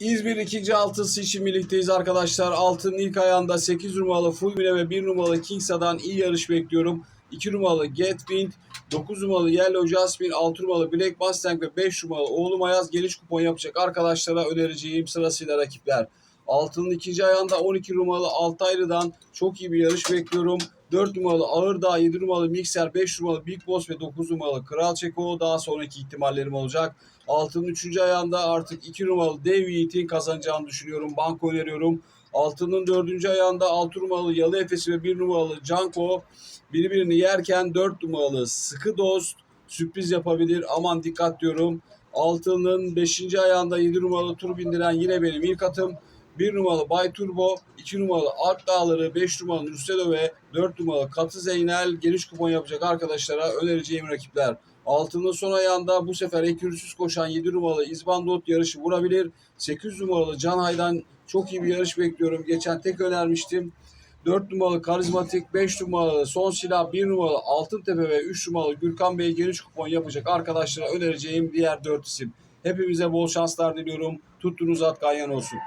İzmir 2. altısı için birlikteyiz arkadaşlar. Altının ilk ayağında 8 numaralı Fulmine ve 1 numaralı Kingsa'dan iyi yarış bekliyorum. 2 numaralı Get Wind, 9 numaralı Yellow Jasmine, 6 numaralı Black Mustang ve 5 numaralı Oğlum Ayaz geniş kupon yapacak arkadaşlara önereceğim sırasıyla rakipler. Altının ikinci ayağında 12 numaralı Altaylı'dan çok iyi bir yarış bekliyorum. 4 numaralı Ağırdağ, 7 numaralı Mikser, 5 numaralı Big Boss ve 9 numaralı Kral Çeko daha sonraki ihtimallerim olacak. Altının 3. ayağında artık 2 numaralı Dev Yiğit'in kazanacağını düşünüyorum. Banko öneriyorum. Altının 4. ayağında 6 numaralı Yalı Efesi ve 1 numaralı Canko birbirini yerken 4 numaralı Sıkı Dost sürpriz yapabilir. Aman dikkat diyorum. Altının 5. ayağında 7 numaralı tur bindiren yine benim ilk atım. 1 numaralı Bay Turbo, 2 numaralı Alp Dağları, 5 numaralı Nusredo ve 4 numaralı Katı Zeynel geniş kupon yapacak arkadaşlara önereceğim rakipler. Altının son ayağında bu sefer ekürüsüz koşan 7 numaralı İzbandot yarışı vurabilir. 8 numaralı Can Haydan çok iyi bir yarış bekliyorum. Geçen tek önermiştim. 4 numaralı Karizmatik, 5 numaralı Son Silah, 1 numaralı Altıntepe ve 3 numaralı Gürkan Bey geniş kupon yapacak arkadaşlara önereceğim diğer 4 isim. Hepimize bol şanslar diliyorum. Tuttuğunuz at ganyan olsun.